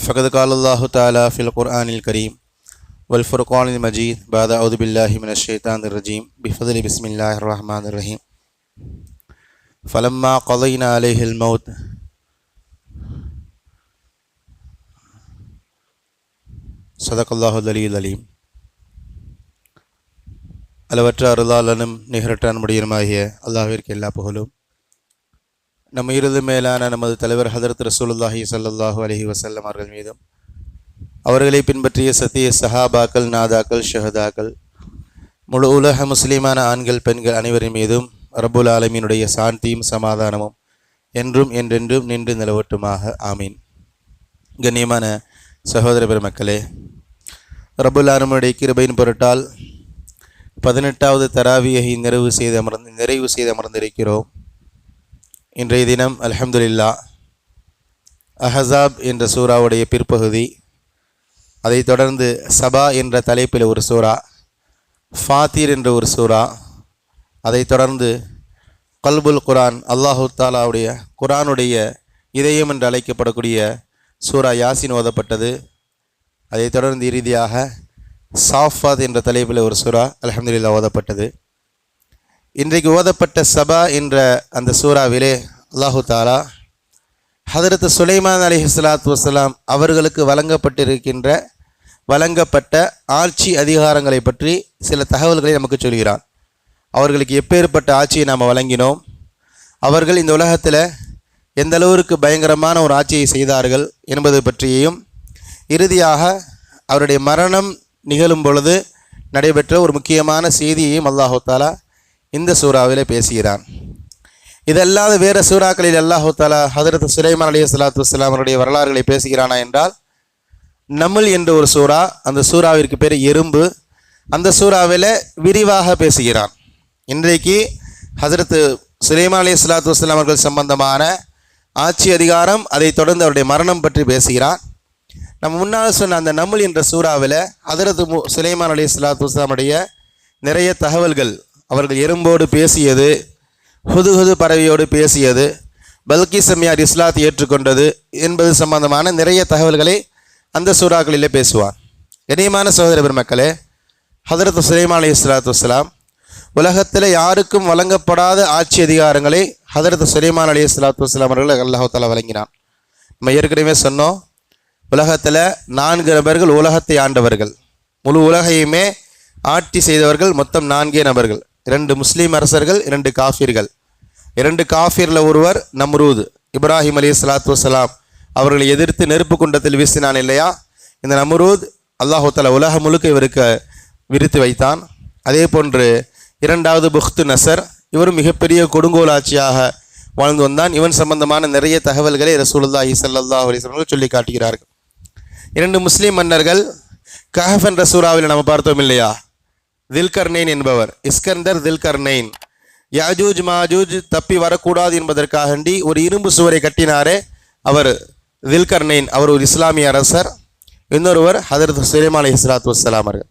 فقد قال الله تعالى في القرآن الكريم والفرقان المجيد بعد أعوذ بالله من الشيطان الرجيم بفضل بسم الله الرحمن الرحيم فلما قضينا عليه الموت صدق الله العلي العليم அளவற்ற அருளாளனும் நிகரற்ற அன்புடையனுமாகிய அல்லாஹ்விற்கு எல்லா புகழும் நம் இறுதி மேலான நமது தலைவர் ஹதரத் ரசூலுல்லாஹி ஸல்லல்லாஹு அலஹி வசல்லம் அவர்கள் மீதும் அவர்களை பின்பற்றிய சத்திய சஹாபாக்கள் நாதாக்கள் ஷஹதாக்கள் முழு உலக முஸ்லீமான ஆண்கள் பெண்கள் அனைவரின் மீதும் ரபுல் ஆலமீனுடைய சாந்தியும் சமாதானமும் என்றும் என்றென்றும் நின்று நிலவட்டுமாக. ஆமீன். கண்ணியமான சகோதர பெருமக்களே ரபுல் ஆலமனுடைய கிருபையின் பொருட்டால் பதினெட்டாவது தராவியை நிறைவு செய்து அமர்ந்து நிறைவு செய்து அமர்ந்திருக்கிறோம். இன்றைய தினம் அலமதுல்லா அஹசாப் என்ற சூறாவுடைய பிற்பகுதி அதைத் தொடர்ந்து சபா என்ற தலைப்பில் ஒரு சூறா ஃபாத்தீர் என்ற ஒரு சூறா அதைத் தொடர்ந்து கல்புல் குரான் அல்லாஹு தாலாவுடைய குரானுடைய இதயம் என்று அழைக்கப்படக்கூடிய சூரா யாசின் ஓதப்பட்டது. அதைத் தொடர்ந்து இறுதியாக சாஃபாத் என்ற தலைப்பில் ஒரு சூறா அலமதுல்லா ஓதப்பட்டது. இன்றைக்கு ஓதப்பட்ட சபா என்ற அந்த சூறாவிலே அல்லாஹு தாலா ஹதரத் சுலைமான் அலி சலாத்து வசலாம் அவர்களுக்கு வழங்கப்பட்டிருக்கின்ற வழங்கப்பட்ட ஆட்சி அதிகாரங்களை பற்றி சில தகவல்களை நமக்கு சொல்கிறான். அவர்களுக்கு எப்பேற்பட்ட ஆட்சியை நாம் வழங்கினோம். அவர்கள் இந்த உலகத்தில் எந்த அளவிற்கு பயங்கரமான ஒரு ஆட்சியை செய்தார்கள் என்பது பற்றியும் இறுதியாக அவருடைய மரணம் நிகழும் பொழுது நடைபெற்ற ஒரு முக்கியமான செய்தியையும் அல்லாஹு தாலா இந்த சூறாவிலே பேசுகிறான். இதல்லாத வேறு சூறாக்களில் அல்லாஹு தாலா ஹதரத் சுலைமான் அலி சலாத்து வலாம் வரலாறுகளை பேசுகிறானா என்றால் நம்மள் என்ற ஒரு சூறா அந்த சூறாவிற்கு பேர் எறும்பு. அந்த சூறாவில் விரிவாக பேசுகிறான். இன்றைக்கு ஹசரத்து சுலைமான் அலி சலாத்து வலாம் அவர்கள் சம்பந்தமான ஆட்சி அதிகாரம் அதைத் தொடர்ந்து அவருடைய மரணம் பற்றி பேசுகிறான். நம்ம முன்னால் சொன்ன அந்த நம்மள் என்ற சூறாவில் ஹதரத் சுலைமான் அலி சலாத்து வஸ்லாமுடைய நிறைய தகவல்கள் அவர்கள் எறும்போடு பேசியது ஹுதுஹுது பறவையோடு பேசியது பல்கி சம்யார் இஸ்லாத்தை ஏற்றுக்கொண்டது என்பது சம்பந்தமான நிறைய தகவல்களை அந்த சூறாக்களிலே பேசுவார். கனியமான சகோதர பெருமக்களே ஹதரத் சுலைமான் அலி இஸ்லாத்து வஸ்லாம் உலகத்தில் யாருக்கும் வழங்கப்படாத ஆட்சி அதிகாரங்களை ஹதரத் சுலைமான் அலி இஸ்லாத்து வஸ்லாம் அவர்கள் அல்லாஹாலா வழங்கினான். நம்ம ஏற்கனவே சொன்னோம் உலகத்தில் நான்கு நபர்கள் உலகத்தை ஆண்டவர்கள். முழு உலகையுமே ஆட்சி செய்தவர்கள் மொத்தம் நான்கே நபர்கள். இரண்டு முஸ்லீம் அரசர்கள் இரண்டு காஃபீர்கள். இரண்டு காஃபீரில் ஒருவர் நம்ரூத். இப்ராஹிம் அலி சலாத்து வலாம் அவர்களை எதிர்த்து நெருப்பு குண்டத்தில் வீசினான் இல்லையா? இந்த நம்ரூத் அல்லாஹு உலக உலகம் முழுக்க இவருக்கு விரித்து வைத்தான். அதே போன்று இரண்டாவது புஹ்து நசர் இவரும் மிகப்பெரிய கொடுங்கோல் ஆட்சியாக வாழ்ந்து வந்தான். இவன் சம்பந்தமான நிறைய தகவல்களை ரசூலுல்லாஹி ஸல்லல்லாஹு அலிஸ்வர்கள் சொல்லி காட்டுகிறார்கள் இரண்டு முஸ்லீம் மன்னர்கள் கஹஃப் என்ற சூறாவில் நம்ம பார்த்தோம் இல்லையா? தில்கர்னைன் என்பவர். இஸ்கந்தர் தில்கர்னைன் யாஜூஜ் மாஜூஜ் தப்பி வரக்கூடாது என்பதற்காகண்டி ஒரு இரும்பு சுவரை கட்டினாரே அவர் தில்கர்னைன் அவர் ஒரு இஸ்லாமிய அரசர். இன்னொருவர் ஹதரத் சுலைமான் அலி இஸ்லாத்து வஸ்லாம் அவர்கள்.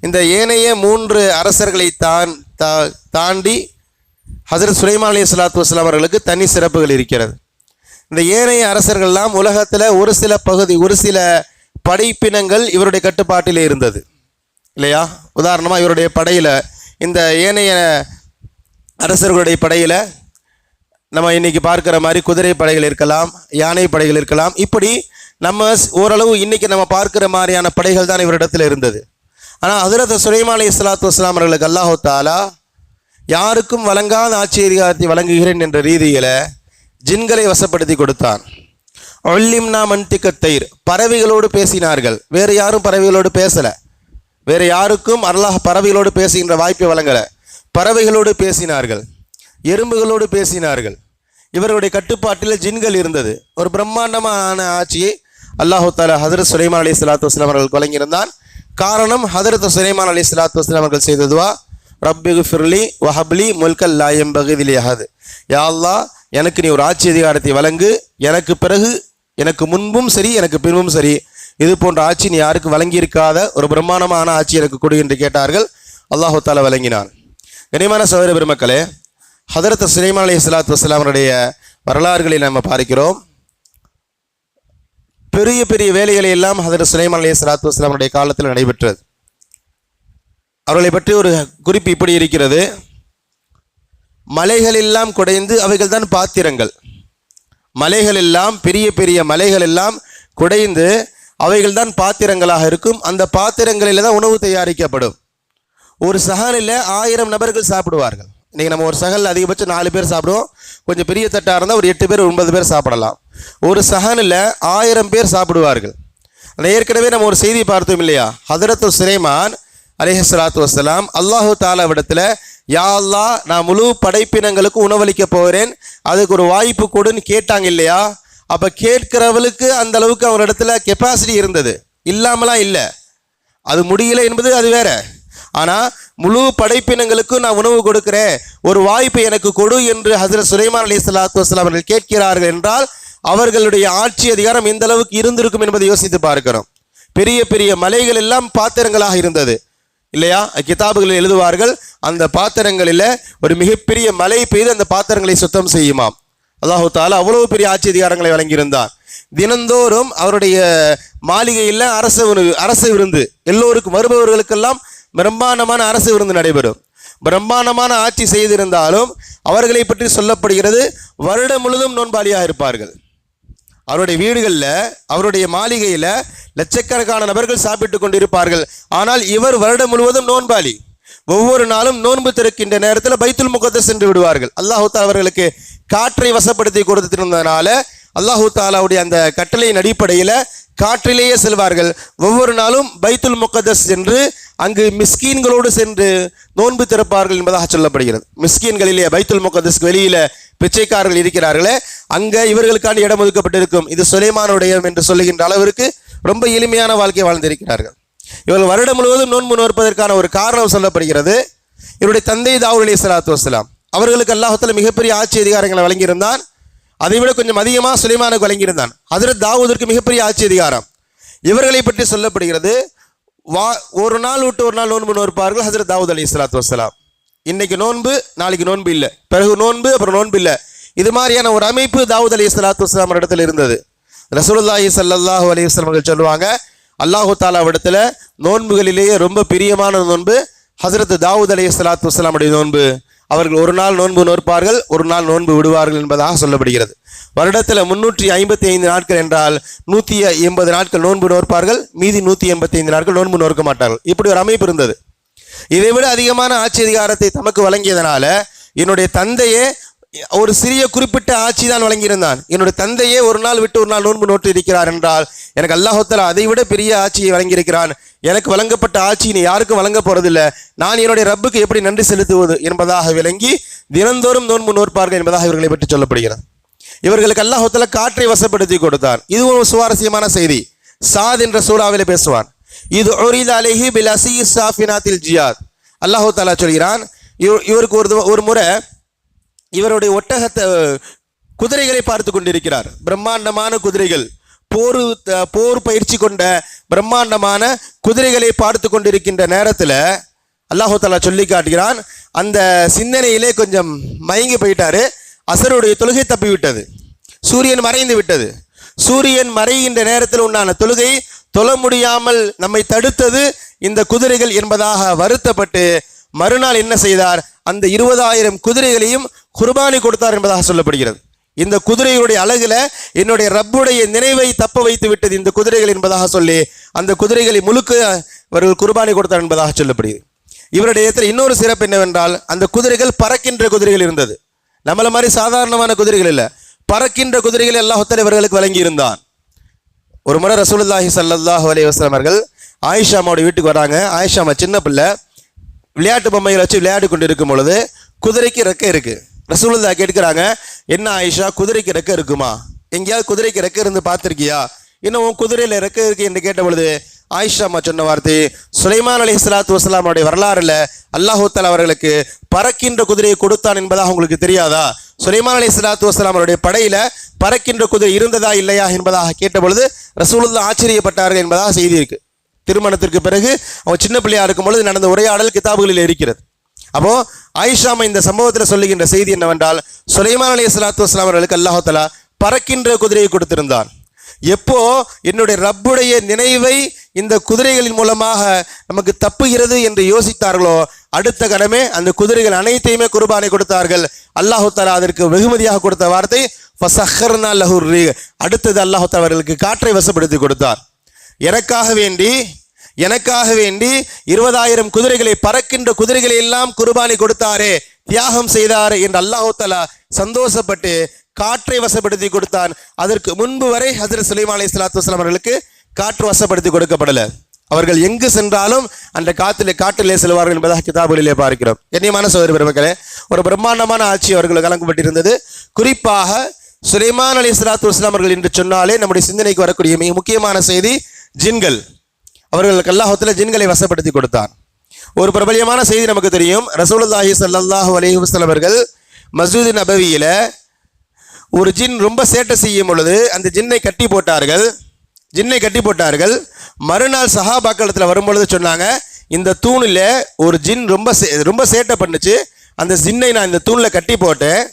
இந்த ஏனைய மூன்று அரசர்களை தான் தா- தாண்டி ஹசரத் சுலைமான் அலி இஸ்லாத்து வஸ்லாம் அவர்களுக்கு தனி சிறப்புகள் இருக்கிறது. இந்த ஏனைய அரசர்கள்லாம் உலகத்தில் ஒரு சில பகுதி ஒரு சில படைப்பினங்கள் இவருடைய கட்டுப்பாட்டிலே இருந்தது. இல்லையா? உதாரணமாக இவருடைய படையில் இந்த ஏனைய அரசர்களுடைய படையில் நம்ம இன்றைக்கி பார்க்குற மாதிரி குதிரை படைகள் இருக்கலாம் யானை படைகள் இருக்கலாம். இப்படி நம்ம ஸ்- ஓரளவு இன்றைக்கி நம்ம பார்க்குற மாதிரியான படைகள் தான் இவரிடத்தில் இருந்தது. ஆனால் ஹதரத் சுலைமான் அலி இஸ்லாத்து வஸ்லாம் அவர்களுக்கு அல்லாஹு தாலா யாருக்கும் வழங்காத ஆட்சி அதிகாரத்தை வழங்குகிறேன் என்ற ரீதியில் ஜின்களை வசப்படுத்தி கொடுத்தான். ஒல்லிம்னா மன்திக்க தயிர். பறவைகளோடு பேசினார்கள். வேறு யாரும் பறவைகளோடு பேசலை. வேறு யாருக்கும் அல்லாஹ் பறவைகளோடு பேசுகின்ற வாய்ப்பை வழங்கலை. பறவைகளோடு பேசினார்கள். எறும்புகளோடு பேசினார்கள். இவர்களுடைய கட்டுப்பாட்டில் ஜின்கள் இருந்தது. ஒரு பிரம்மாண்டமான ஆட்சியை அல்லாஹு தாலா ஹதரத் சுலைமான் அலி சலாத்து வஸ்லாம் அவர்கள் வழங்கியிருந்தான். காரணம் ஹதரத் சுலைமான் அலி சலாத்து வஸ்லாம் அவர்கள் செய்ததுவா ரப்பிகு ஃபிர்லி வஹப்லி முல்கல் லாயம் பகுதிலி அஹது யா எனக்கு நீ ஒரு ஆட்சி அதிகாரத்தை வழங்கு. எனக்கு பிறகு எனக்கு முன்பும் சரி எனக்கு பின்பும் சரி. இது போன்ற ஆட்சி நீ யாருக்கு வழங்கியிருக்காத? ஒரு பிரம்மாண்டமான ஆட்சி எனக்கு கொடு என்று கேட்டார்கள். அல்லாஹு வழங்கினான். கனிமான சகோதர பெருமக்களே ஹதரத் சுலைமான் அலி இஸ்லாத்து வஸ்லாமருடைய வரலாறுகளை நம்ம பார்க்கிறோம். பெரிய பெரிய வேலைகளை எல்லாம் ஹதரத் சுலைமான் அலி இஸ்லாத்து வஸ்லாமருடைய காலத்தில் நடைபெற்றது. அவர்களை பற்றி ஒரு குறிப்பு இப்படி இருக்கிறது. மலைகள் எல்லாம் குடைந்து அவைகள் தான் பாத்திரங்கள். மலைகள் எல்லாம் பெரிய பெரிய மலைகள் எல்லாம் குடைந்து அவைகள்தான் பாத்திரங்களாக இருக்கும். அந்த பாத்திரங்களில் தான் உணவு தயாரிக்கப்படும். ஒரு சகனில் ஆயிரம் நபர்கள் சாப்பிடுவார்கள். இன்றைக்கி நம்ம ஒரு சகனில் அதிகபட்சம் நாலு பேர் சாப்பிடுவோம். கொஞ்சம் பெரிய தட்டாக இருந்தால் ஒரு எட்டு பேர் ஒன்பது பேர் சாப்பிடலாம். ஒரு சகனில் ஆயிரம் பேர் சாப்பிடுவார்கள். ஆனால் ஏற்கனவே நம்ம ஒரு செய்தி பார்த்தோம் இல்லையா? ஹதரத்து சுரேமான் அலிஹலாத்து வசலாம் அல்லாஹு தாலாவிடத்தில் யா அல்லாஹ் நான் முழு படைப்பினங்களுக்கு உணவளிக்க போகிறேன். அதுக்கு ஒரு வாய்ப்பு கொடுன்னு கேட்டாங்க இல்லையா? அப்போ கேட்கிறவளுக்கு அந்த அளவுக்கு அவரிடத்துல கெப்பாசிட்டி இருந்தது. இல்லாமலாம் இல்லை. அது முடியல என்பது அது வேற. ஆனால் முழு படைப்பினங்களுக்கும் நான் உணவு கொடுக்கிறேன். ஒரு வாய்ப்பு எனக்கு கொடு என்று ஹசரத் சுலைமான் அலி சலாத்து வஸ்லாம் அவர்கள் கேட்கிறார்கள் என்றால் அவர்களுடைய ஆட்சி அதிகாரம் எந்த அளவுக்கு இருந்திருக்கும் என்பதை யோசித்து பார்க்கிறோம் பெரிய பெரிய மலைகள் எல்லாம் பாத்திரங்களாக இருந்தது. இல்லையா? கிதாபுகளில் எழுதுவார்கள் அந்த பாத்திரங்களில் ஒரு மிகப்பெரிய மழை பெய்து அந்த பாத்திரங்களை சுத்தம் செய்யுமாம். அல்லாஹு தாலா அவ்வளவு பெரிய ஆட்சி அதிகாரங்களை வழங்கியிருந்தார். தினந்தோறும் அவருடைய மாளிகையில் அரசு விரு- அரசு விருந்து எல்லோருக்கும் வருபவர்களுக்கெல்லாம் பிரம்மாண்டமான அரசு விருந்து நடைபெறும். பிரம்மாண்டமான ஆட்சி செய்திருந்தாலும் அவர்களை பற்றி சொல்லப்படுகிறது வருடம் முழுதும் நோன்பாளியாக இருப்பார்கள். அவருடைய வீடுகளில் அவருடைய மாளிகையில் லட்சக்கணக்கான நபர்கள் சாப்பிட்டு கொண்டிருப்பார்கள். ஆனால் இவர் வருடம் முழுவதும் நோன்பாளி. ஒவ்வொரு நாளும் நோன்பு திறக்கின்ற நேரத்தில் பைத்துல் முகத்தை சென்று விடுவார்கள். அல்லாஹு அவர்களுக்கு காற்றை வசப்படுத்தி கொடுத்திருந்ததுனால அல்லாஹு தாலாவுடைய அந்த கட்டளையின் அடிப்படையில் காற்றிலேயே செல்வார்கள். ஒவ்வொரு நாளும் பைத்துல் முகதஸ் சென்று அங்கு மிஸ்கீன்களோடு சென்று நோன்பு திறப்பார்கள் என்பதாக சொல்லப்படுகிறது. மிஸ்கீன்களிலே பைத்துல் முகதஸ்க்கு வெளியில பிச்சைக்காரர்கள் இருக்கிறார்களே அங்கே இவர்களுக்கான இடம் ஒதுக்கப்பட்டிருக்கும். இது சுலைமானுடைய என்று சொல்லுகின்ற அளவிற்கு ரொம்ப எளிமையான வாழ்க்கை வாழ்ந்திருக்கிறார்கள். இவர்கள் வருடம் முழுவதும் நோன்பு நோற்பதற்கான ஒரு காரணம் சொல்லப்படுகிறது. இவருடைய தந்தை தாவூர் அலி சலாத்து வஸ்லாம் அவர்களுக்கு அல்லாஹத்தில் மிகப்பெரிய ஆட்சி அதிகாரங்களை வழங்கியிருந்தான். அதை விட கொஞ்சம் அதிகமாக சுலைமானுக்கு வழங்கியிருந்தான். அதில் தாவூதிற்கு மிகப்பெரிய ஆட்சி அதிகாரம். இவர்களை பற்றி சொல்லப்படுகிறது. வா ஒரு நாள் விட்டு ஒரு நாள் நோன்பு நோற்பார்கள் ஹசரத் தாவூத் அலி இஸ்லாத்து வசலாம் இன்னைக்கு நோன்பு நாளைக்கு நோன்பு இல்லை. பிறகு நோன்பு அப்புறம் நோன்பு இல்லை. இது மாதிரியான ஒரு அமைப்பு தாவூத் அலி இஸ்லாத்து வஸ்லாம் இடத்துல இருந்தது. ரசூலுல்லாஹி சல்லாஹூ அலி வஸல்லம் சொல்லுவாங்க அல்லாஹு தாலாவிடத்தில் நோன்புகளிலேயே ரொம்ப பிரியமான நோன்பு ஹசரத் தாவூத் அலி இஸ்லாத்து வஸ்லாமுடைய நோன்பு. அவர்கள் ஒரு நாள் நோன்பு நோற்பார்கள் ஒரு நாள் நோன்பு விடுவார்கள் என்பதாக சொல்லப்படுகிறது. வருடத்தில் முன்னூற்றி ஐம்பத்தி ஐந்து நாட்கள் என்றால் நூற்றி எண்பது நாட்கள் நோன்பு நோற்பார்கள் மீதி நூற்றி எண்பத்தி ஐந்து நாட்கள் நோன்பு நோக்க மாட்டார்கள். இப்படி ஒரு அமைப்பு இருந்தது. இதை விட அதிகமான ஆட்சி அதிகாரத்தை தமக்கு வழங்கியதனால என்னுடைய தந்தையே ஒரு சிறிய குறிப்பிட்ட ஆட்சி தான் வழங்கியிருந்தான். என்னுடைய தந்தையே ஒரு நாள் விட்டு ஒரு நாள் நோன்பு நோட்டு இருக்கிறார் என்றால் எனக்கு அல்லாஹால அதை விட பெரிய ஆட்சியை வழங்கியிருக்கிறான். எனக்கு வழங்கப்பட்ட ஆட்சி நீ யாருக்கும் வழங்க போறதில்லை. நான் என்னுடைய ரப்புக்கு எப்படி நன்றி செலுத்துவது என்பதாக விளங்கி தினந்தோறும் நோன்பு நோற்பார்கள் என்பதாக இவர்களை பற்றி சொல்லப்படுகிறது. இவர்களுக்கு அல்லாஹோத்தல காற்றை வசப்படுத்தி கொடுத்தான். இது ஒரு சுவாரஸ்யமான செய்தி. சாத் என்ற சூறாவிலே பேசுவான். இது ஒரித அலைஹி பில் அசி சாஃபினாத்தில் ஜியாத். அல்லாஹு தாலா சொல்கிறான் இவருக்கு ஒரு ஒரு முறை இவருடைய ஒட்டகத்தை குதிரைகளை பார்த்து கொண்டிருக்கிறார். பிரம்மாண்டமான குதிரைகள். போர் த- போர் பயிற்சி கொண்ட பிரம்மாண்டமான குதிரைகளை பார்த்து கொண்டிருக்கின்ற நேரத்தில் அல்லாஹாலா சொல்லி காட்டுகிறான் அந்த சிந்தனையிலே கொஞ்சம் மயங்கி போயிட்டாரு. அசருடைய தொழுகை தப்பி விட்டது சூரியன் மறைந்து விட்டது. சூரியன் மறைகின்ற நேரத்தில் உண்டான தொழுகை தொழ முடியாமல் நம்மை தடுத்தது இந்த குதிரைகள் என்பதாக வருத்தப்பட்டு மறுநாள் என்ன செய்தார்? அந்த இருபதாயிரம் குதிரைகளையும் குர்பானி கொடுத்தார் என்பதாக சொல்லப்படுகிறது. இந்த குதிரையுடைய அழகுல என்னுடைய ரப்புடைய நினைவை தப்ப வைத்து விட்டது இந்த குதிரைகள் என்பதாக சொல்லி அந்த குதிரைகளை முழுக்க அவர்கள் குர்பானி கொடுத்தார் என்பதாக சொல்லப்படுகிறது. இவருடைய இடத்துல இன்னொரு சிறப்பு என்னவென்றால் அந்த குதிரைகள் பறக்கின்ற குதிரைகள் இருந்தது. நம்மளை மாதிரி சாதாரணமான குதிரைகள் இல்லை. பறக்கின்ற குதிரைகள் அல்லாஹுத்தல் இவர்களுக்கு வழங்கி இருந்தான் ஒரு முறை ரசூலுல்லாஹி ஸல்லல்லாஹு அலி வஸல்லம் அவர்கள் ஆயிஷா அம்மாவோட வீட்டுக்கு வராங்க. ஆயிஷா அம்மா சின்ன பிள்ளை. விளையாட்டு பொம்மைகளை வச்சு விளையாடி கொண்டு இருக்கும் பொழுது குதிரைக்கு ரெக்கை இருக்கு. ரசூலுல்லாஹ் கேட்கிறாங்க என்ன ஆயிஷா குதிரைக்கு ரெக்கை இருக்குமா? எங்கேயாவது குதிரைக்கு ரெக்கை இருந்து பார்த்துருக்கியா? இன்னும் குதிரையில் ரெக்கை இருக்கு என்று கேட்ட பொழுது ஆயிஷா அம்மா சொன்ன வார்த்தை சுலைமான் அலி இஸ்லாத்து வஸ்லாமுடைய வரலாறுல அல்லாஹு அவர்களுக்கு பறக்கின்ற குதிரையை கொடுத்தான் என்பதாக உங்களுக்கு தெரியாதா? சுலைமான் அலி இஸ்லாத்து வசலாம் அவருடைய படையில பறக்கின்ற குதிரை இருந்ததா இல்லையா என்பதாக கேட்ட பொழுது ஆச்சரியப்பட்டார்கள் என்பதாக செய்தி இருக்குது திருமணத்திற்கு பிறகு அவன் சின்ன பிள்ளையா இருக்கும் பொழுது நடந்த உரையாடல் கிதாபுகளில் இருக்கிறது. அப்போ ஆயிஷாமா இந்த சம்பவத்தில் சொல்லுகின்ற செய்தி என்னவென்றால் சுலைமான் அலி சலாத்து வஸ்லாம் அவர்களுக்கு அல்லாஹு பறக்கின்ற குதிரையை கொடுத்திருந்தான். எப்போ என்னுடைய ரப்புடைய நினைவை இந்த குதிரைகளின் மூலமாக நமக்கு தப்புகிறது என்று யோசித்தார்களோ அடுத்த கணமே அந்த குதிரைகள் அனைத்தையுமே குர்பானை கொடுத்தார்கள். அல்லாஹு தாலா அதற்கு வெகுமதியாக கொடுத்த வார்த்தை ஃபசஹர்னா அடுத்தது அல்லாஹு அவர்களுக்கு காற்றை வசப்படுத்தி கொடுத்தார். எனக்காக வேண்டி எனக்காக வேண்டி இருபதாயிரம் குதிரைகளை பறக்கின்ற குதிரைகளை எல்லாம் குர்பானி கொடுத்தாரே தியாகம் செய்தாரே என்று அல்லாஹு சந்தோஷப்பட்டு காற்றை வசப்படுத்தி கொடுத்தான். அதற்கு முன்பு வரை ஹசரத் சுலைமா அலி சலாத்து வஸ்லாம் அவர்களுக்கு காற்று வசப்படுத்தி கொடுக்கப்படல. அவர்கள் எங்கு சென்றாலும் அந்த காத்திலே காட்டிலே செல்வார்கள் என்பதாக கிதாபுகளிலே பார்க்கிறோம். கண்ணியமான சோதரி பெருமக்களே ஒரு பிரம்மாண்டமான ஆட்சி அவர்களுக்கு வழங்கப்பட்டிருந்தது குறிப்பாக சுலைமான் அலி சலாத்து வஸ்லாம் அவர்கள் என்று சொன்னாலே நம்முடைய சிந்தனைக்கு வரக்கூடிய மிக முக்கியமான செய்தி ஜின்கள். அவர்களுக்கு அல்லாஹத்தில் ஜின்களை வசப்படுத்தி கொடுத்தார் ஒரு பிரபலியமான செய்தி நமக்கு தெரியும். ரசூலுல்லாஹி சல்லாஹூ அலைஹி வஸல்லம் அவர்கள் மசூதின் அபவியில் ஒரு ஜின் ரொம்ப சேட்டை செய்யும் பொழுது அந்த ஜின்னை கட்டி போட்டார்கள். ஜின்னை கட்டி போட்டார்கள். மறுநாள் சஹாபாக்களத்தில் வரும்பொழுது சொன்னாங்க இந்த தூணில் ஒரு ஜின் ரொம்ப சே ரொம்ப சேட்டை பண்ணுச்சு. அந்த ஜின்னை நான் இந்த தூணில் கட்டி போட்டேன்.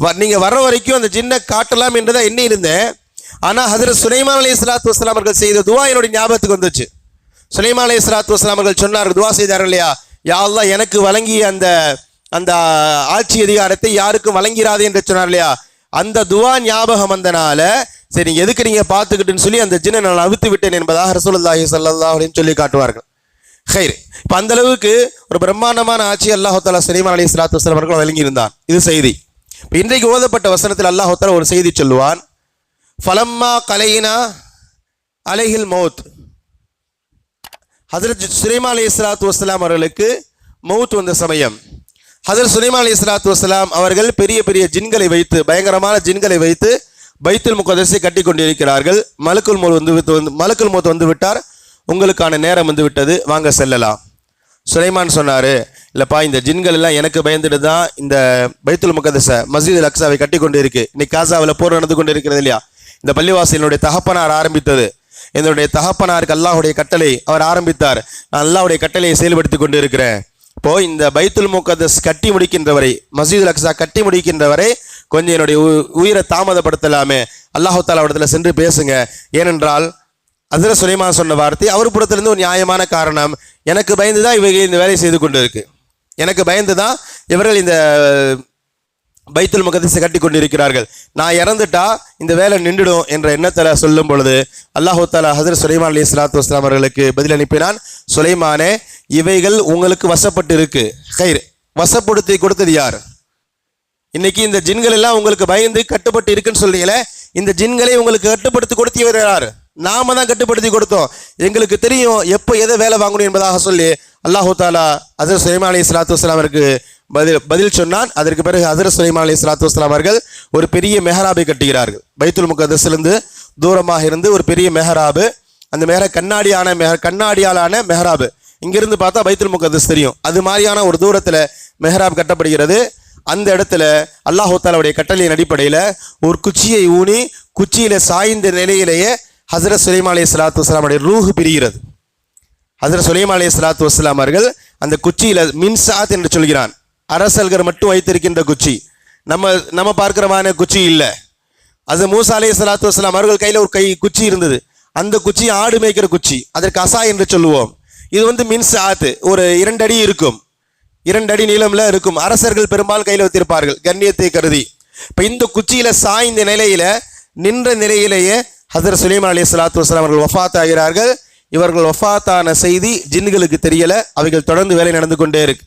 வ- நீங்கள் வர்ற வரைக்கும் அந்த ஜின்னை காட்டலாம் என்று தான் எண்ணி இருந்தேன் ஆனால் ஹதரத் சுலைமான் அலி இஸ்லாத்து வஸ்லாம் அவர்கள் செய்த துவா என்னுடைய ஞாபகத்துக்கு வந்துச்சு. சுலைமான் அலி சலாத்து வஸ்லாம் அவர்கள் சொன்னார் துவா செய்தார் இல்லையா? யா எனக்கு வழங்கிய அந்த அந்த ஆட்சி அதிகாரத்தை யாருக்கும் வழங்கிறாது என்று சொன்னார் இல்லையா? அந்த துவா ஞாபகம் வந்தனால சரி எதுக்கு நீங்க பார்த்துக்கிட்டுன்னு சொல்லி அந்த ஜின்னை நான் அவித்து விட்டேன் என்பதாக ரசூலுல்லாஹி ஸல்லல்லாஹு அப்படின்னு சொல்லி காட்டுவார்கள். ஹைர். இப்போ அந்த அளவுக்கு ஒரு பிரம்மாண்டமான ஆட்சி அல்லாஹு தாலா அலி சலாத்து வஸ்லாம் அவர்கள் வழங்கியிருந்தான். இது செய்தி. இப்போ இன்றைக்கு ஓதப்பட்ட வசனத்தில் அல்லாஹு ஒரு செய்தி சொல்லுவான் ஃபலம்மா கலையினா அலைஹில் மௌத். ஹசரத் சுலைமா அலி இஸ்லாத்து வஸ்லாம் அவர்களுக்கு மவுத் வந்த சமயம். ஹசரத் சுலைமா அலி இஸ்லாத்து வஸ்லாம் அவர்கள் பெரிய பெரிய ஜின்களை வைத்து பயங்கரமான ஜின்களை வைத்து பைத்துல் முகதஸை கட்டி கொண்டிருக்கிறார்கள். மலக்குல் மோல் வந்து விட்டு வந்து மலக்குல் மோத் வந்து விட்டார். உங்களுக்கான நேரம் வந்து விட்டது. வாங்க செல்லலாம். சுலைமான் சொன்னார் இல்லைப்பா இந்த ஜின்கள் எல்லாம் எனக்கு பயந்துட்டு தான் இந்த பைத்துல் முகதசை மஸ்ஜித் அக்ஸாவை கட்டி கொண்டு இருக்கு இன்னைக்கு காசாவில் போர் நடந்து கொண்டு இருக்கிறது இல்லையா? இந்த பள்ளிவாசலினுடைய தகப்பனார் ஆரம்பித்தது. என்னுடைய தகப்பனாருக்கு அல்லாஹுடைய கட்டளை அவர் ஆரம்பித்தார். நான் அல்லாஹுடைய கட்டளையை செயல்படுத்தி கொண்டு இருக்கிறேன் இப்போ இந்த பைத்துல் முகதஸ் கட்டி முடிக்கின்ற வரை மஸ்ஜித் அக்ஸா கட்டி முடிக்கின்றவரை கொஞ்சம் என்னுடைய உ- உயிரை தாமதப்படுத்தலாமே. அல்லாஹு தாலா இடத்துல சென்று பேசுங்க. ஏனென்றால் அதிர சுலைமான் சொன்ன வார்த்தை அவர் புறத்திலிருந்து ஒரு நியாயமான காரணம். எனக்கு பயந்து தான் இவர்கள் இந்த வேலையை செய்து கொண்டு இருக்கு எனக்கு பயந்து தான் இவர்கள் இந்த பைத்துல் முகதிசை கட்டி கொண்டிருக்கிறார்கள் நான் இறந்துட்டா இந்த வேலை நின்றுடும் என்ற எண்ணத்தில் சொல்லும் பொழுது அல்லாஹு தாலா ஹசரத் சுலைமான் அலி இஸ்லாத்து வஸ்லாம் அவர்களுக்கு பதில் அனுப்பினான் சுலைமானே இவைகள் உங்களுக்கு வசப்பட்டு இருக்கு கயிறு. வசப்படுத்தி கொடுத்தது யார்? இன்னைக்கு இந்த ஜின்கள் எல்லாம் உங்களுக்கு பயந்து கட்டுப்பட்டு இருக்குன்னு சொல்றீங்களே இந்த ஜின்களை உங்களுக்கு கட்டுப்படுத்தி கொடுத்தவர் யார்? நாம தான் கட்டுப்படுத்தி கொடுத்தோம். எங்களுக்கு தெரியும் எப்போ எதை வேலை வாங்கணும் என்பதாக சொல்லி அல்லாஹு தாலா ஹசரத் சுலைமான் அலி இஸ்லாத்து வஸ்லாம் அவருக்கு பதில் பதில் சொன்னான். அதற்கு பிறகு ஹசரத் சுலைமான் அலி சலாத்து வஸ்லாம் அவர்கள் ஒரு பெரிய மெஹராபை கட்டுகிறார்கள். பைத்துல் முகதஸிலிருந்து தூரமாக இருந்து ஒரு பெரிய மெஹராபு அந்த மெஹர கண்ணாடியான மெஹ கண்ணாடியாலான மெஹராபு. இங்கிருந்து பார்த்தா பைத்துல் முகதஸ் தெரியும். அது மாதிரியான ஒரு தூரத்தில் மெஹராப் கட்டப்படுகிறது. அந்த இடத்துல அல்லாஹூத்தாலாவுடைய கட்டளையின் அடிப்படையில் ஒரு குச்சியை ஊனி குச்சியில் சாய்ந்த நிலையிலேயே ஹசரத் சுலைமா அலி சலாத்து வஸ்லாமுடைய ரூஹு பிரிகிறது. ஹசரத் சுலைமா அலி சலாத்து வஸ்லாம் அவர்கள் அந்த குச்சியில் மின்சாத் என்று சொல்கிறான். அரசல்கர் மட்டும் வைத்திருக்கின்ற குச்சி. நம்ம நம்ம பார்க்கிறமான குச்சி இல்லை. அது மூசா சலாத்து வஸ்லாம் அவர்கள் கையில் ஒரு கை குச்சி இருந்தது. அந்த குச்சி ஆடு மேய்க்கிற குச்சி. அதற்கு அசா என்று சொல்லுவோம். இது வந்து மின்ஸ் ஆத்து ஒரு இரண்டு அடி இருக்கும். இரண்டு அடி நீளம்ல இருக்கும். அரசர்கள் பெரும்பாலும் கையில் வைத்திருப்பார்கள். கண்ணியத்தை கருதி. இப்போ இந்த குச்சியில சாய்ந்த நிலையில நின்ற நிலையிலேயே ஹசர் சுலைமான் அலி சலாத்து வஸ்லாம் அவர்கள் ஒஃபாத் ஆகிறார்கள் இவர்கள் ஒஃபாத்தான செய்தி ஜின்களுக்கு தெரியல. அவைகள் தொடர்ந்து வேலை நடந்து கொண்டே இருக்கு.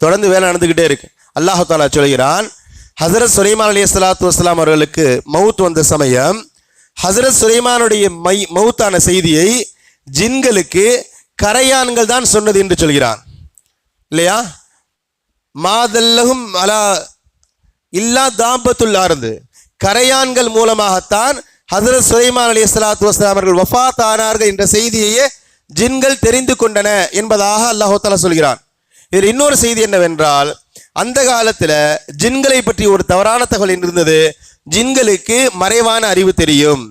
தொடர்ந்து வேலை நடந்துக்கிட்டே இருக்கு. அல்லாஹு தாலா சொல்கிறான் ஹசரத் சுலைமான் அலி சலாத்து வஸ்லாம் அவர்களுக்கு மவுத் வந்த சமயம் ஹசரத் சுலைமானுடைய மை மவுத்தான செய்தியை ஜின்களுக்கு கரையான்கள் தான் சொன்னது என்று சொல்கிறான். இல்லையா? மாதல்லகும் அலா இல்லா தாம்பத்துள்ளார்ந்து கரையான்கள் மூலமாகத்தான் ஹசரத் சுலைமான் அலி சலாத்து வஸ்லாம் அவர்கள் வஃபாத் ஆனார்கள் என்ற செய்தியையே ஜின்கள் தெரிந்து கொண்டன என்பதாக அல்லாஹு தாலா சொல்கிறான். இதில் இன்னொரு செய்தி என்னவென்றால் அந்த காலத்தில் ஜின்களை பற்றி ஒரு தவறான தகவல் இருந்தது. ஜின்களுக்கு மறைவான அறிவு தெரியும்.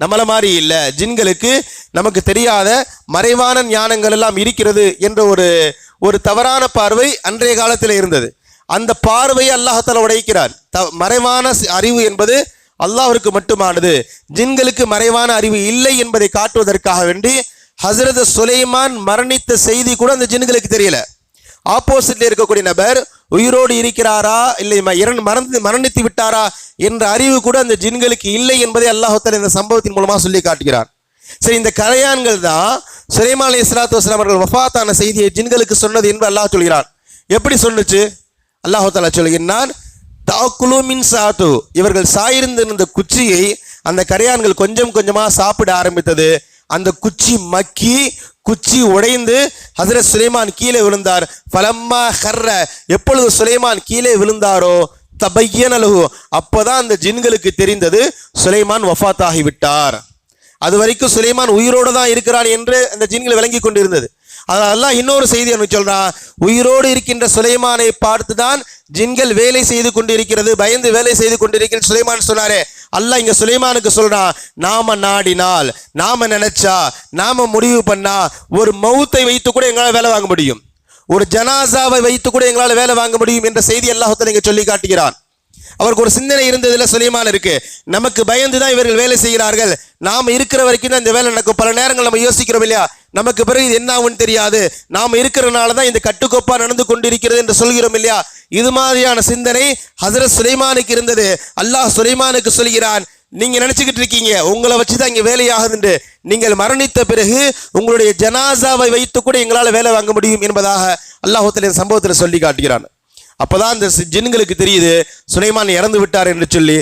நம்மளை மாதிரி இல்லை. ஜின்களுக்கு நமக்கு தெரியாத மறைவான ஞானங்கள் எல்லாம் இருக்கிறது என்ற ஒரு ஒரு தவறான பார்வை அன்றைய காலத்தில் இருந்தது. அந்த பார்வையை அல்லாஹத்தால் உடைக்கிறான். த மறைவான அறிவு என்பது அல்லாஹருக்கு மட்டுமானது. ஜின்களுக்கு மறைவான அறிவு இல்லை என்பதை காட்டுவதற்காக வேண்டி ஹசரத் சுலைமான் மரணித்த செய்தி கூட அந்த ஜின்களுக்கு தெரியல. ஆப்போசிட்ல இருக்கக்கூடிய நபர் உயிரோடு இருக்கிறாரா? இல்லை ம- இறந்து மறந்து மரணித்து விட்டாரா? என்ற அறிவு கூட அந்த ஜின்களுக்கு இல்லை என்பதை அல்லாஹால இந்த சம்பவத்தின் மூலமாக சொல்லி காட்டுகிறார் சரி இந்த கரையான்கள் தான் சுலைமான் அலி இஸ்லாத்து வஸ்லாம் அவர்கள் வஃபாத்தான செய்தியை ஜின்களுக்கு சொன்னது என்று அல்லாஹ் சொல்கிறார் எப்படி சொன்னுச்சு? அல்லாஹு தாலா சொல்கிறான் தாக்குலு மின் சாத்து. இவர்கள் சாயிருந்திருந்த குச்சியை அந்த கரையான்கள் கொஞ்சம் கொஞ்சமாக சாப்பிட ஆரம்பித்தது. அந்த குச்சி மக்கி குச்சி உடைந்து ஹசரத் சுலைமான் கீழே விழுந்தார். பலம்மா ஹர்ர எப்பொழுது சுலைமான் கீழே விழுந்தாரோ? தபையனலகு அப்போதான் அந்த ஜின்களுக்கு தெரிந்தது சுலைமான் வஃபாத்தாகி விட்டார். அது வரைக்கும் சுலைமான் உயிரோடு தான் இருக்கிறான் என்று அந்த ஜின்கள் விளங்கி கொண்டிருந்தது. அதெல்லாம் இன்னொரு செய்தி என்ன சொல்றான் உயிரோடு இருக்கின்ற சுலைமானை பார்த்து தான் ஜின்கள் வேலை செய்து கொண்டிருக்கிறது பயந்து வேலை செய்து கொண்டிருக்கிற சுலைமான் சொன்னாரே. அல்ல இங்க சுலைமானுக்கு சொல்றான் நாம நாடினால் நாம நினைச்சா நாம முடிவு பண்ணா ஒரு மௌத்தை வைத்து கூட எங்களால் வேலை வாங்க முடியும். ஒரு ஜனாசாவை வைத்து கூட எங்களால் வேலை வாங்க முடியும் என்ற செய்தி அல்லாஹத்தில் இங்க சொல்லி காட்டுகிறான். அவருக்கு ஒரு சிந்தனை இருந்ததுல சுலைமான் இருக்கு. நமக்கு பயந்து தான் இவர்கள் வேலை செய்கிறார்கள். நாம் இருக்கிற வரைக்கும் தான் இந்த வேலை நடக்கும். பல நேரங்கள் நம்ம யோசிக்கிறோம் இல்லையா? நமக்கு பிறகு இது என்ன ஆகும்னு தெரியாது. நாம் இருக்கிறனால தான் இந்த கட்டுக்கோப்பா நடந்து கொண்டிருக்கிறது என்று சொல்கிறோம் இல்லையா? இது மாதிரியான சிந்தனை ஹசரத் சுலைமானுக்கு இருந்தது. அல்லாஹ் சுலைமானுக்கு சொல்கிறான் நீங்க நினைச்சுக்கிட்டு இருக்கீங்க உங்களை வச்சு தான் இங்க வேலையாகுதுண்டு நீங்கள் மரணித்த பிறகு உங்களுடைய ஜனாசாவை வைத்து கூட எங்களால் வேலை வாங்க முடியும் என்பதாக அல்லாஹுத்தல இந்த சம்பவத்தில் சொல்லி காட்டுகிறான். அப்போதான் அந்த ஜின்களுக்கு தெரியுது சுலைமான் இறந்து விட்டார் என்று சொல்லி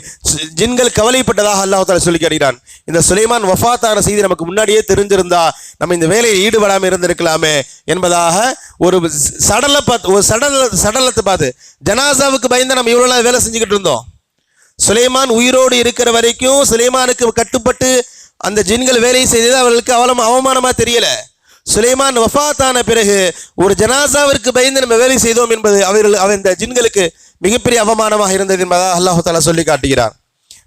ஜின்கள் கவலைப்பட்டதாக அல்லாஹால சொல்லி காட்டுகிறான். இந்த சுலைமான் வஃபாத்தான செய்தி நமக்கு முன்னாடியே தெரிஞ்சிருந்தா நம்ம இந்த வேலையில் ஈடுபடாமல் இருந்திருக்கலாமே என்பதாக ஒரு சடலை பார்த்து ஒரு சடல சடலத்தை பார்த்து ஜனாசாவுக்கு பயந்து நம்ம இவ்வளோ நாள் வேலை செஞ்சுக்கிட்டு இருந்தோம். சுலைமான் உயிரோடு இருக்கிற வரைக்கும் சுலைமானுக்கு கட்டுப்பட்டு அந்த ஜின்கள் வேலை செய்தது அவர்களுக்கு அவலம் அவமானமாக தெரியலை. சுலைமான் வஃபாத்தான பிறகு ஒரு ஜனாசாவிற்கு பயந்து நம்ம வேலை செய்தோம் என்பது அவர்கள் அவன் இந்த ஜின்களுக்கு மிகப்பெரிய அவமானமாக இருந்தது என்பதாக அல்லாஹு தாலா சொல்லி காட்டுகிறார்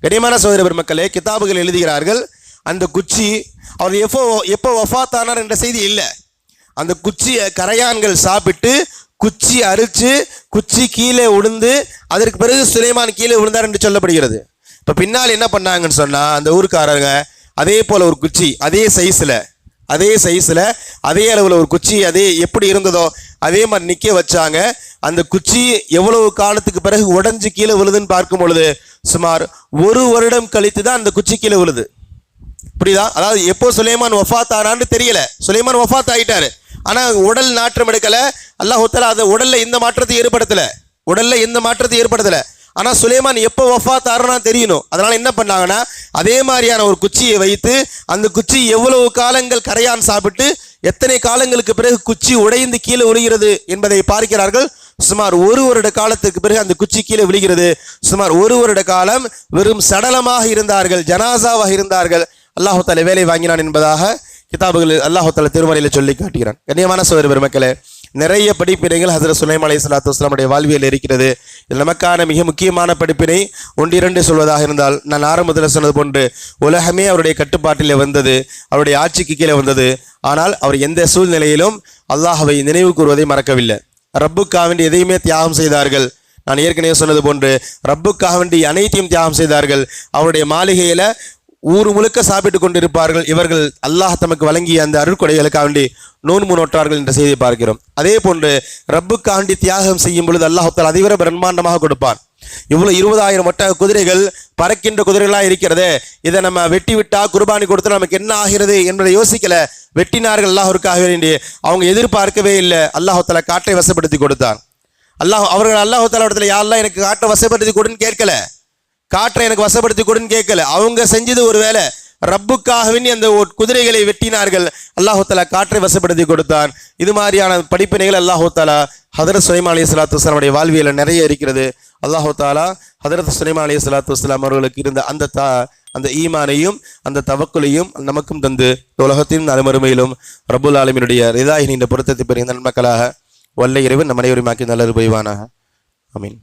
கனியமான சோதர பெருமக்களே கிதாபுகள் எழுதுகிறார்கள். அந்த குச்சி அவர் எப்போ எப்போ வஃபாத்தானார் என்ற செய்தி இல்லை. அந்த குச்சியை கரையான்கள் சாப்பிட்டு குச்சி அரிச்சு குச்சி கீழே உழுந்து அதற்கு பிறகு சுலைமான் கீழே விழுந்தார் என்று சொல்லப்படுகிறது. இப்போ பின்னால் என்ன பண்ணாங்கன்னு சொன்னால் அந்த ஊருக்காரங்க அதே போல் ஒரு குச்சி அதே சைஸில் அதே சைஸில் அதே அளவில் ஒரு குச்சி அதே எப்படி இருந்ததோ அதே மாதிரி நிற்க வச்சாங்க. அந்த குச்சி எவ்வளவு காலத்துக்கு பிறகு உடஞ்சி கீழே விழுதுன்னு பார்க்கும் பொழுது சுமார் ஒரு வருடம் கழித்து தான் அந்த குச்சி கீழே விழுது. புரியுதா? அதாவது எப்போ சுலைமான் ஒஃபாத்தாரான்னு ஆனான்னு தெரியல. சுலைமான் ஒஃபாத் ஆகிட்டாரு ஆனால் உடல் நாற்றம் எடுக்கலை. அல்லாஹ் ஒத்தலா அது உடலில் எந்த மாற்றத்தை ஏற்படுத்தலை. உடலில் எந்த மாற்றத்தை ஏற்படுத்தலை. ஆனால் சுலைமான் எப்போ வஃபாத் ஆறுனா தெரியணும். அதனால் என்ன பண்ணாங்கன்னா அதே மாதிரியான ஒரு குச்சியை வைத்து அந்த குச்சி எவ்வளவு காலங்கள் கரையான் சாப்பிட்டு எத்தனை காலங்களுக்கு பிறகு குச்சி உடைந்து கீழே விழுகிறது என்பதை பார்க்கிறார்கள். சுமார் ஒரு வருட காலத்துக்கு பிறகு அந்த குச்சி கீழே விழுகிறது. சுமார் ஒரு வருட காலம் வெறும் சடலமாக இருந்தார்கள் ஜனாசாவாக இருந்தார்கள். அல்லாஹால வேலை வாங்கினான் என்பதாக கிதாபுகள் அல்லாஹால திருமலையில் சொல்லி காட்டுகிறான். கண்ணியமான சோதர பெருமக்களே நிறைய படிப்பினைகள் ஹசரத் சுலைம் அலை சலாத்து வஸ்லாமுடைய வாழ்வியல் இருக்கிறது. நமக்கான மிக முக்கியமான படிப்பினை ஒன்றிரண்டு சொல்வதாக இருந்தால் நான் ஆரம்பத்தில் சொன்னது போன்று உலகமே அவருடைய கட்டுப்பாட்டில் வந்தது அவருடைய ஆட்சிக்கு கீழே வந்தது. ஆனால் அவர் எந்த சூழ்நிலையிலும் அல்லாஹவை நினைவு கூறுவதை மறக்கவில்லை. ரப்புக்காக வேண்டி எதையுமே தியாகம் செய்தார்கள். நான் ஏற்கனவே சொன்னது போன்று ரப்புக்காக வேண்டி அனைத்தையும் தியாகம் செய்தார்கள். அவருடைய மாளிகையில் ஊர் முழுக்க சாப்பிட்டு கொண்டிருப்பார்கள். இவர்கள் அல்லாஹ் தமக்கு வழங்கிய அந்த அருட்கொடைகளுக்காக வேண்டி நோன்பு நோற்றார்கள் என்ற செய்தியை பார்க்கிறோம். அதே போன்று ரப்புக்காண்டி தியாகம் செய்யும் பொழுது அல்லாஹால் அதிவிர பிரம்மாண்டமாக கொடுப்பான். இவ்வளவு இருபதாயிரம் ஒட்டக குதிரைகள் பறக்கின்ற குதிரைகளாக இருக்கிறதே இதை நம்ம வெட்டி விட்டா குர்பானி கொடுத்து நமக்கு என்ன ஆகிறது என்பதை யோசிக்கல. வெட்டினார்கள் அல்லாஹருக்காக வேண்டி அவங்க எதிர்பார்க்கவே இல்லை. அல்லாஹால காற்றை வசப்படுத்தி கொடுத்தான். அல்லாஹ் அவர்கள் அல்லாஹு இடத்துல யாரெல்லாம் எனக்கு காற்றை வசப்படுத்தி கொடுன்னு கேட்கல? காற்றை எனக்கு வசப்படுத்தி கொடுன்னு கேட்கல. அவங்க செஞ்சது ஒரு வேலை ரப்புக்காகவே அந்த குதிரைகளை வெட்டினார்கள். அல்லாஹு காற்றை வசப்படுத்தி கொடுத்தான். இது மாதிரியான படிப்பினைகள் அல்லாஹு தாலா ஹதரத் சுலைமா அலி சலாத்து வஸ்லாமுடைய வாழ்வியல நிறைய இருக்கிறது. அல்லாஹு தாலா ஹதரத் சுலைமா அலி சலாத்து வஸ்லாம் அவர்களுக்கு இருந்த அந்த தா அந்த ஈமானையும் அந்த தவக்குலையும் நமக்கும் தந்து உலகத்தின் அலுமறுமையிலும் ரபுல் ஆலமினுடைய ரிதாயினின் இந்த பொருத்தத்தை பெறுகின்ற நன்மக்களாக வல்ல இறைவன் நம் அனைவரும் ஆக்கி நல்லது புரிவானாக. அமீன்